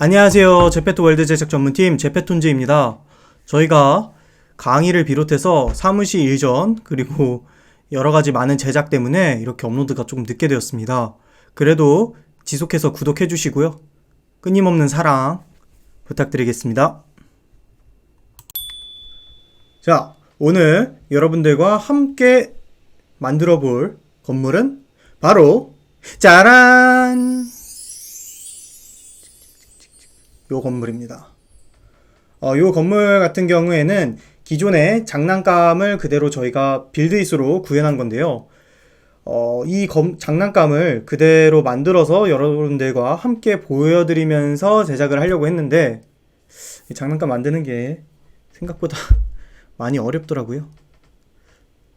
안녕하세요. 제페토 월드 제작 전문팀 제페톤즈입니다. 저희가 강의를 비롯해서 사무실 일전 그리고 여러 가지 많은 제작 때문에 이렇게 업로드가 조금 늦게 되었습니다. 그래도 지속해서 구독해 주시고요. 끊임없는 사랑 부탁드리겠습니다. 자, 오늘 여러분들과 함께 만들어 볼 건물은 바로 짜란! 요 건물입니다. 어, 요 건물 같은 경우에는 기존의 장난감을 그대로 저희가 빌드잇으로 구현한 건데요. 어, 이 검- 장난감을 그대로 만들어서 여러분들과 함께 보여드리면서 제작을 하려고 했는데, 이 장난감 만드는 게 생각보다 많이 어렵더라고요.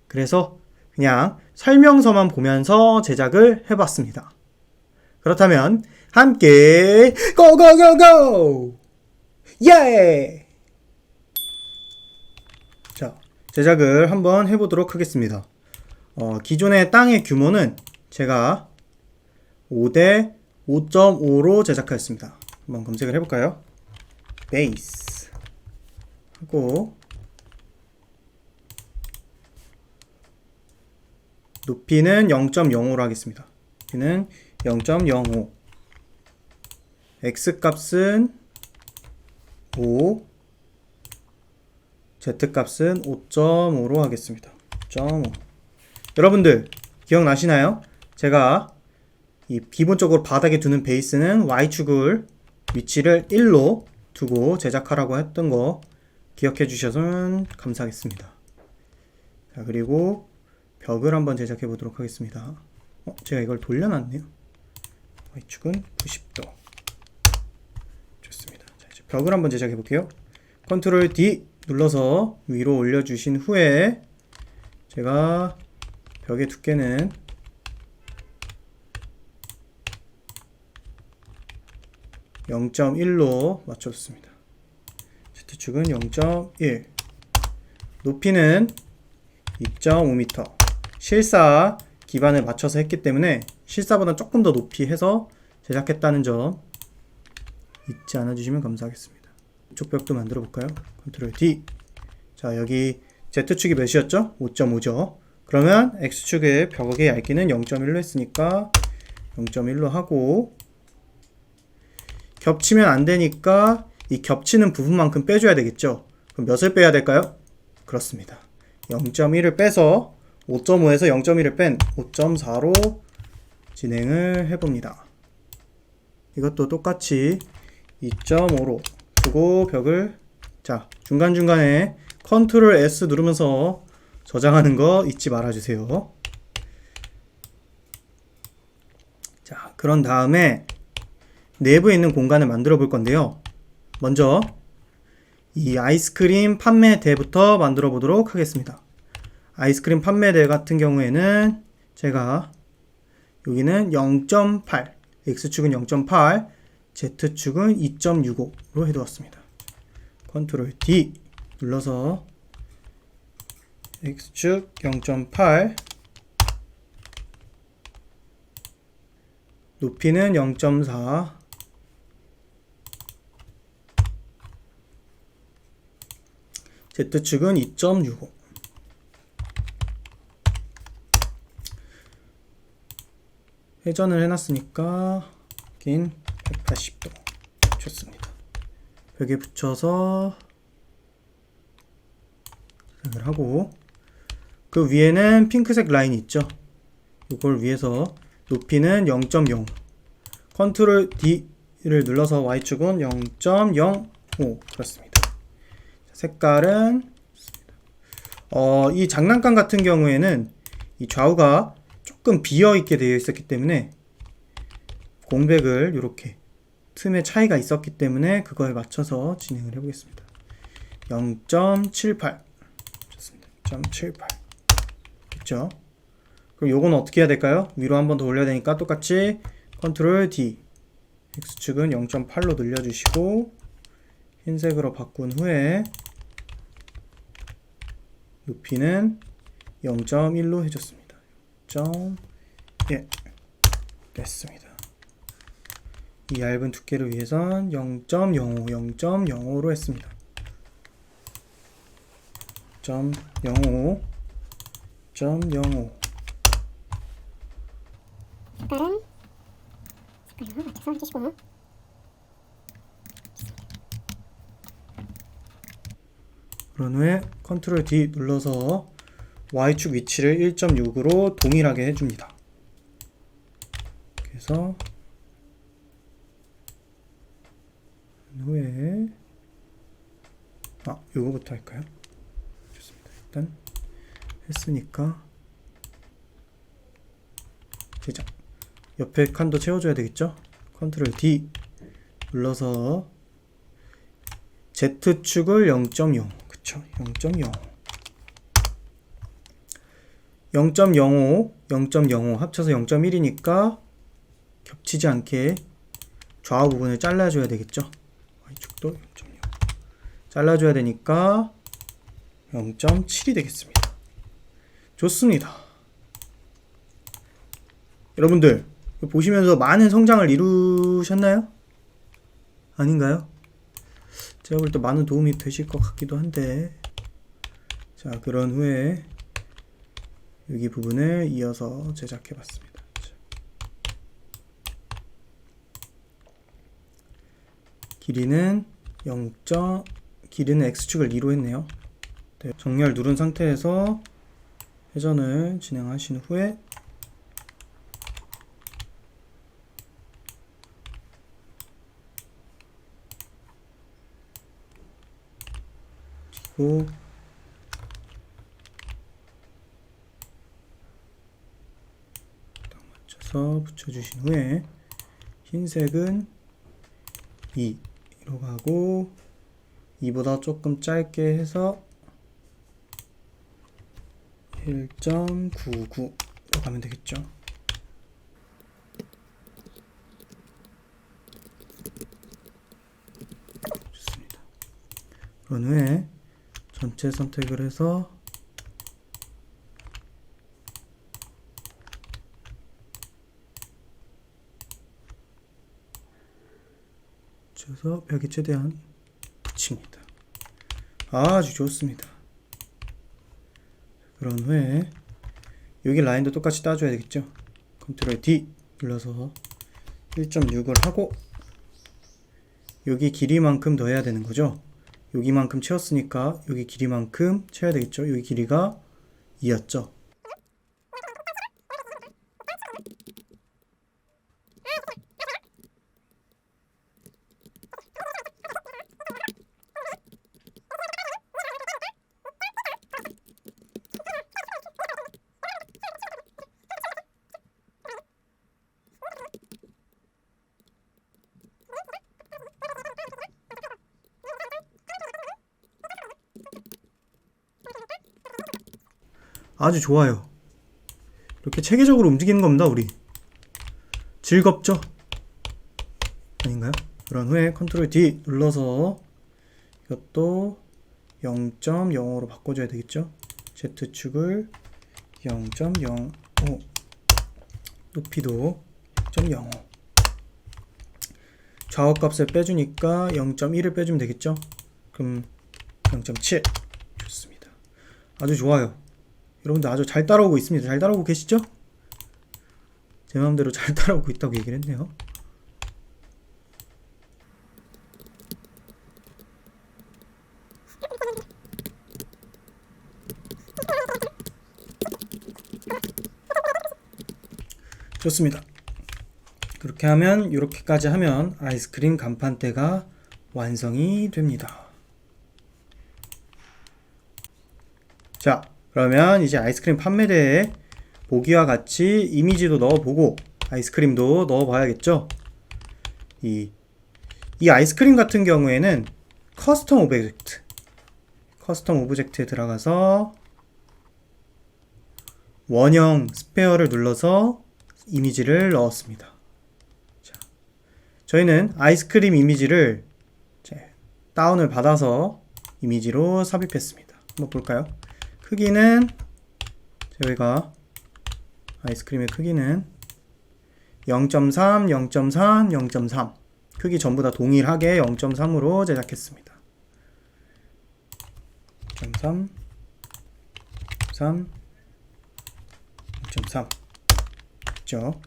그래서 그냥 설명서만 보면서 제작을 해봤습니다. 그렇다면 함께 고고고고! 예! 자, 제작을 한번 해보도록 하겠습니다. 어, 기존의 땅의 규모는 제가 5대 5.5로 제작하였습니다. 한번 검색을 해볼까요? 베이스 하고 높이는 0.05로 하겠습니다. 높이는 0.05 x 값은 5 z 값은 5.5로 하겠습니다. 5.5 여러분들 기억나시나요? 제가 이 기본적으로 바닥에 두는 베이스는 y축을 위치를 1로 두고 제작하라고 했던 거 기억해 주셔서 감사하겠습니다. 자, 그리고 벽을 한번 제작해 보도록 하겠습니다. 어, 제가 이걸 돌려놨네요. Y축은 90도. 좋습니다. 자, 이제 벽을 한번 제작해 볼게요. 컨트롤 D 눌러서 위로 올려주신 후에 제가 벽의 두께는 (0.1로) 맞췄습니다. Z축은 (0.1) 높이는 2.5m 실사 기반을 맞춰서 했기 때문에 실사보다 조금 더 높이 해서 제작했다는 점 잊지 않아 주시면 감사하겠습니다. 이쪽 벽도 만들어 볼까요? 컨트롤 D. 자, 여기 Z축이 몇이었죠? 5.5죠. 그러면 X축의 벽의 얇기는 0.1로 했으니까 0.1로 하고 겹치면 안 되니까 이 겹치는 부분만큼 빼줘야 되겠죠? 그럼 몇을 빼야 될까요? 그렇습니다. 0.1을 빼서 5.5에서 0.1을 뺀 5.4로 진행을 해봅니다. 이것도 똑같이 2.5로 두고 벽을 자 중간중간에 컨트롤 S 누르면서 저장하는 거 잊지 말아주세요. 자 그런 다음에 내부에 있는 공간을 만들어 볼 건데요. 먼저 이 아이스크림 판매대부터 만들어 보도록 하겠습니다. 아이스크림 판매대 같은 경우에는 제가 여기는 0.8, X축은 0.8, Z축은 2.65로 해두었습니다. 컨트롤 D 눌러서 X축 0.8 높이는 0.4 Z축은 2.65 회전을 해놨으니까 긴 180도 좋습니다. 벽에 붙여서 생각을 하고 그 위에는 핑크색 라인이 있죠. 이걸 위해서 높이는 0.0 컨트롤 D를 눌러서 Y축은 0.05 그렇습니다. 색깔은 어, 이 장난감 같은 경우에는 이 좌우가 조금 비어 있게 되어 있었기 때문에 공백을 이렇게 틈의 차이가 있었기 때문에 그거에 맞춰서 진행을 해보겠습니다. 0.78 좋습니다. 0.78 됐죠? 그럼 요건 어떻게 해야 될까요? 위로 한 번 더 올려야 되니까 똑같이 컨트롤 D X축은 0.8로 늘려주시고 흰색으로 바꾼 후에 높이는 0.1로 해줬습니다. 0.1 됐습니다. 이 얇은 두께를 위해선 0.05, 0.05로 했습니다. 0.05, 0.05. 색깔은 색깔로 맞춰서 해주시고 그런 후에 컨트롤 D 눌러서 Y축 위치를 1.6으로 동일하게 해줍니다. 그래서 그 후에 아 요거부터 할까요? 좋습니다. 일단 했으니까 제작 옆에 칸도 채워줘야 되겠죠? 컨트롤 D 눌러서 Z축을 0.0 그쵸 0.0 0.05 0.05 합쳐서 0.1이니까 겹치지 않게 좌우 부분을 잘라줘야 되겠죠 Y축도 0.0 잘라줘야 되니까 0.7이 되겠습니다 좋습니다 여러분들 보시면서 많은 성장을 이루셨나요? 아닌가요? 제가 볼 때 많은 도움이 되실 것 같기도 한데 자 그런 후에 여기 부분을 이어서 제작해 봤습니다 자. 길이는 0. 길이는 x축을 2로 했네요 네, 정렬 누른 상태에서 회전을 진행하신 후에 그리고 딱 붙여주신 후에 흰색은 2로 가고 2보다 조금 짧게 해서 1.99로 가면 되겠죠. 좋습니다. 그런 후에 전체 선택을 해서 붙여서 벽에 최대한 붙입니다. 아주 좋습니다. 그런 후에 여기 라인도 똑같이 따줘야 되겠죠. 컨트롤 D 눌러서 1.6을 하고 여기 길이만큼 더 해야 되는 거죠. 여기만큼 채웠으니까 여기 길이만큼 채워야 되겠죠. 여기 길이가 2였죠. 아주 좋아요. 이렇게 체계적으로 움직이는 겁니다, 우리. 즐겁죠? 아닌가요? 그런 후에 컨트롤 D 눌러서 이것도 0.05로 바꿔줘야 되겠죠? Z축을 0.05 높이도 0.05 좌우 값을 빼주니까 0.1을 빼주면 되겠죠? 그럼 0.7 좋습니다. 아주 좋아요. 여러분들 아주 잘 따라오고 있습니다. 잘 따라오고 계시죠? 제 마음대로 잘 따라오고 있다고 얘기를 했네요. 좋습니다. 그렇게 하면 이렇게까지 하면 아이스크림 간판대가 완성이 됩니다. 자, 그러면 이제 아이스크림 판매대에 보기와 같이 이미지도 넣어보고 아이스크림도 넣어봐야겠죠? 이, 이 아이스크림 같은 경우에는 커스텀 오브젝트 커스텀 오브젝트에 들어가서 원형 스페어를 눌러서 이미지를 넣었습니다. 자, 저희는 아이스크림 이미지를 다운을 받아서 이미지로 삽입했습니다. 한번 볼까요? 크기는 저희가 아이스크림의 크기는 0.3, 0.3, 0.3 크기 전부 다 동일하게 0.3으로 제작했습니다. 0.3 3 0.3 있죠?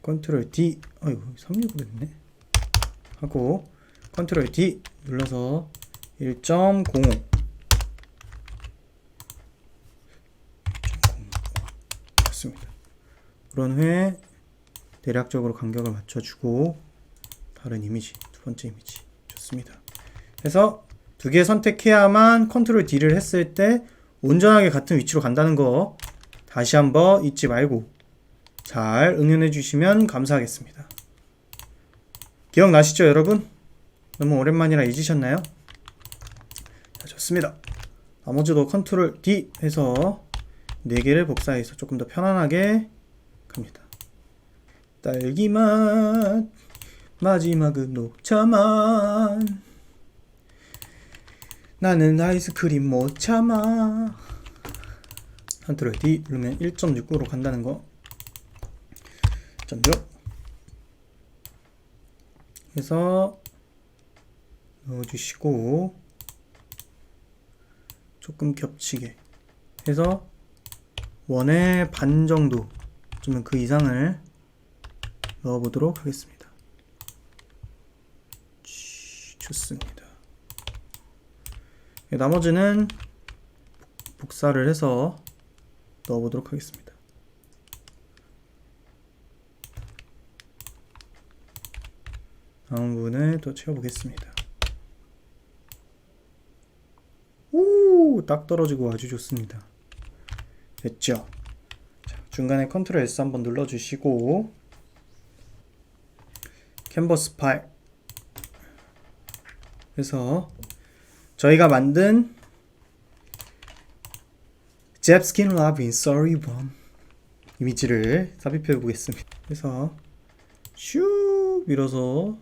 컨트롤 D. 아이고 369로 됐네. 하고 컨트롤 D 눌러서 1.05 좋습니다. 그런 후에 대략적으로 간격을 맞춰주고 다른 이미지 두 번째 이미지 좋습니다. 그래서 두 개 선택해야만 컨트롤 D를 했을 때 온전하게 같은 위치로 간다는 거 다시 한번 잊지 말고 잘 응용해 주시면 감사하겠습니다. 기억나시죠 여러분? 너무 오랜만이라 잊으셨나요? 자, 좋습니다. 나머지도 컨트롤 D 해서 4개를 복사해서 조금 더 편안하게 갑니다. 딸기맛 마지막은 녹차만 나는 아이스크림 못 참아 D 누르면 1.69로 간다는 거. 점점. 해서 넣어주시고 조금 겹치게 해서 원의 반 정도 좀그 이상을 넣어보도록 하겠습니다. 치, 좋습니다. 나머지는 복사를 해서 넣어보도록 하겠습니다. 다음 부분을 또 채워보겠습니다. 오, 딱 떨어지고 아주 좋습니다. 됐죠? 자, 중간에 컨트롤 S 한번 눌러주시고 캔버스 파일 그래서 저희가 만든 잽스킨 라빈 sorry bomb 이미지를 삽입해 보겠습니다. 그래서 슉 밀어서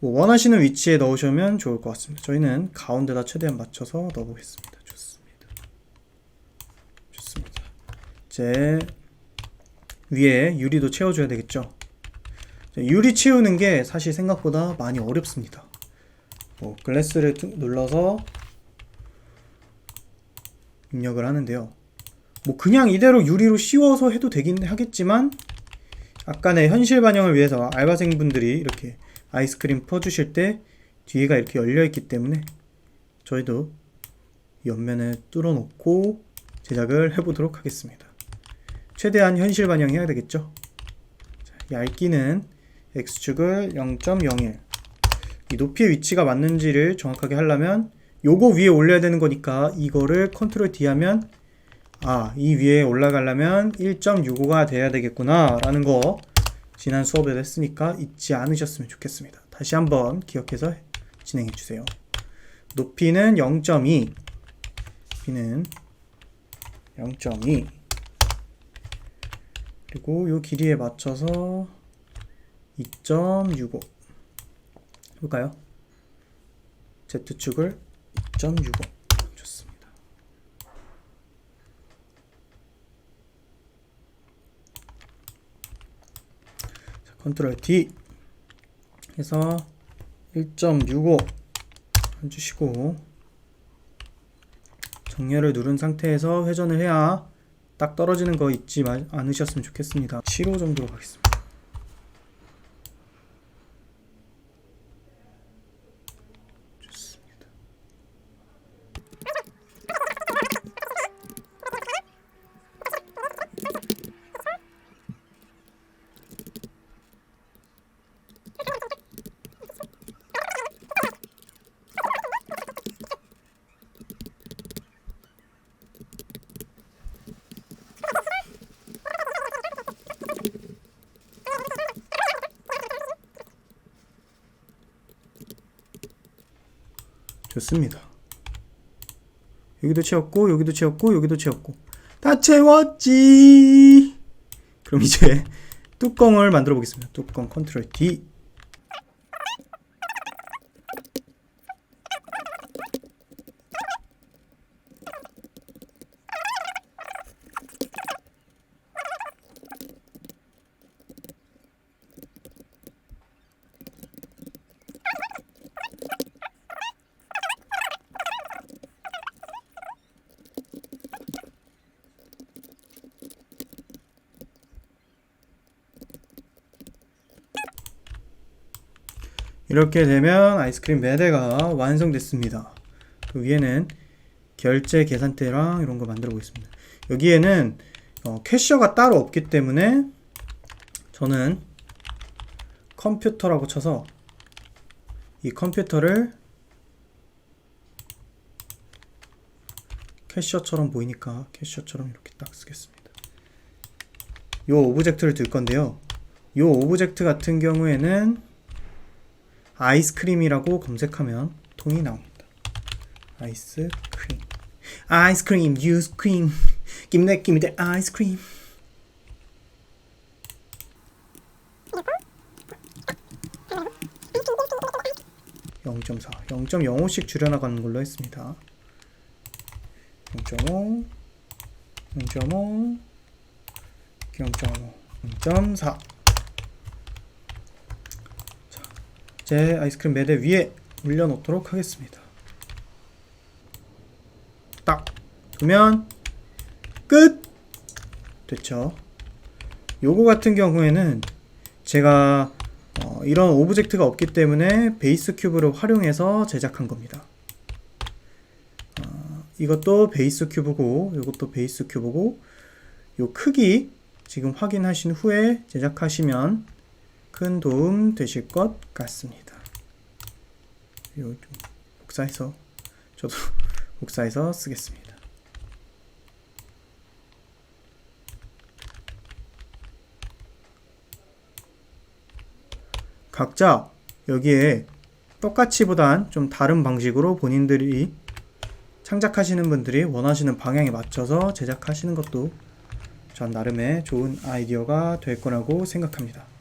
뭐 원하시는 위치에 넣으시면 좋을 것 같습니다. 저희는 가운데다 최대한 맞춰서 넣어보겠습니다. 좋습니다. 이제 위에 유리도 채워줘야 되겠죠. 유리 채우는 게 사실 생각보다 많이 어렵습니다. 뭐 글래스를 툭 눌러서 입력을 하는데요. 뭐 그냥 이대로 유리로 씌워서 해도 되긴 하겠지만 약간의 현실 반영을 위해서 알바생분들이 이렇게 아이스크림 퍼주실 때 뒤에가 이렇게 열려 있기 때문에 저희도 옆면을 뚫어 놓고 제작을 해보도록 하겠습니다. 최대한 현실 반영해야 되겠죠. 자, 얇기는 x축을 0.01. 이 높이의 위치가 맞는지를 정확하게 하려면 요거 위에 올려야 되는 거니까 이거를 컨트롤 D 하면 아, 이 위에 올라가려면 1.65가 돼야 되겠구나 라는 거 지난 수업에도 했으니까 잊지 않으셨으면 좋겠습니다. 다시 한번 기억해서 진행해 주세요. 높이는 0.2 높이는 0.2 그리고 요 길이에 맞춰서 2.65 해볼까요? Z축을 2.65 좋습니다. 자, 컨트롤 D 해서 1.65 해주시고 정렬을 누른 상태에서 회전을 해야 딱 떨어지는 거 잊지 마, 않으셨으면 좋겠습니다. 7호 정도로 가겠습니다. 좋습니다. 여기도 채웠고 여기도 채웠고 여기도 채웠고 다 채웠지. 그럼 이제 뚜껑을 만들어 보겠습니다. 뚜껑 컨트롤 D. 이렇게 되면 아이스크림 매대가 완성됐습니다. 그 위에는 결제 계산대랑 이런 거 만들어 보겠습니다. 여기에는 어, 캐셔가 따로 없기 때문에 저는 컴퓨터라고 쳐서 이 컴퓨터를 캐셔처럼 보이니까 캐셔처럼 이렇게 딱 쓰겠습니다. 요 오브젝트를 들 건데요. 요 오브젝트 같은 경우에는 아이스크림이라고 검색하면 통이 나옵니다. 아이스크림. 아이스크림, 유스크림. Me that 아이스크림. (0.4) (0.05씩) 줄여나가는 걸로 했습니다. 0.5 0.5 0.5 0.4 자, 이 제 아이스크림 매대 위에 올려놓도록 하겠습니다. 딱 두면 끝! 됐죠? 요거 같은 경우에는 제가 어, 이런 오브젝트가 없기 때문에 베이스 큐브를 활용해서 제작한 겁니다. 이것도 베이스 큐브고 이것도 베이스 큐브고 요 크기 지금 확인하신 후에 제작하시면 큰 도움 되실 것 같습니다. 요좀 복사해서 저도 복사해서 쓰겠습니다. 각자 여기에 똑같이 보단 좀 다른 방식으로 본인들이 창작하시는 분들이 원하시는 방향에 맞춰서 제작하시는 것도 전 나름의 좋은 아이디어가 될 거라고 생각합니다.